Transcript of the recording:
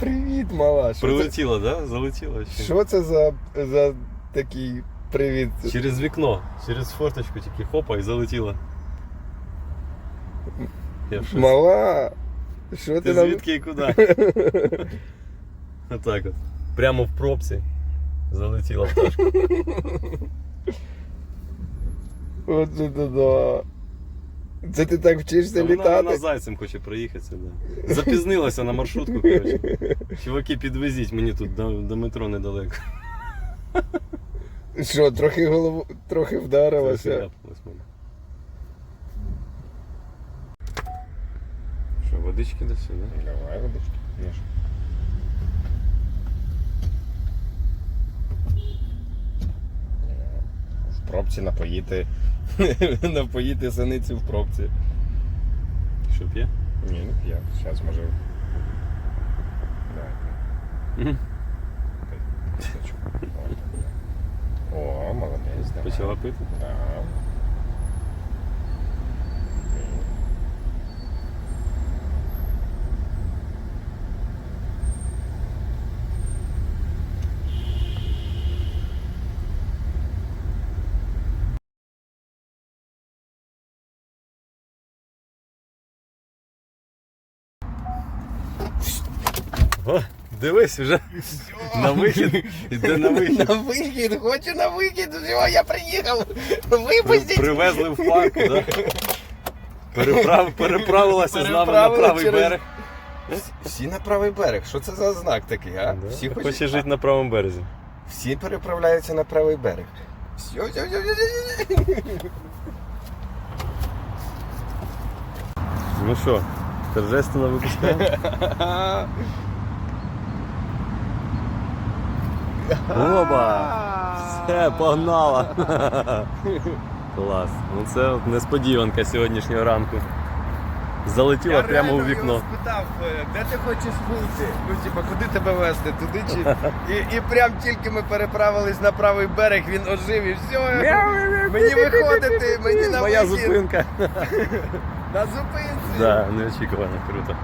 Привіт, мала. Що це, Прилетіло, да? Залетіло. ще. що це за, за такий привіт? Через вікно, через форточку тільки хопа і. Я в. Мала. Що ти, Ти нам... звідки і куди? Отак от. Прямо в пробці залетіла пташка. От це да. Це ти так вчишся Вона, літати? вона зайцем хоче проїхатися, да. Запізнилася на маршрутку, коротше. Чуваки, підвезіть, мені тут до, до метро недалеко. Що, трохи голову трохи вдарилася. ляпнулась мене. Що, водички до сюди? Давай, водички. В пробці напоїти. напоїти синицю в пробці. Що п'є? Ні, не п'є. Зараз може. Давайте. О, молодець. Почала пити? Да. О, дивись вже на вихід. Іде на вихід. На вихід, хочу на вихід, все, я приїхав. При- Випустіть. Привезли в парк, да? Переправ, переправилася з нами на правий через- берег. Всі на правий берег. Що це за знак такий, а? Да? Всі, Хоче жити на правому березі. Всі переправляються на правий берег. Все, все, все, все, все. Ну що, торжественно випускаємо? Оба! Все, погнала! Клас. Ну це от несподіванка сьогоднішнього ранку. Залетіла прямо у вікно. спитав, е, де ти хочеш вийти? Ну, типа, куди тебе вести? Туди чи. І, і прям тільки ми переправились на правий берег, він ожив і все. Мені виходити, мені на Моя вихід. зупинка. На зупинці. Да, неочікувано, круто.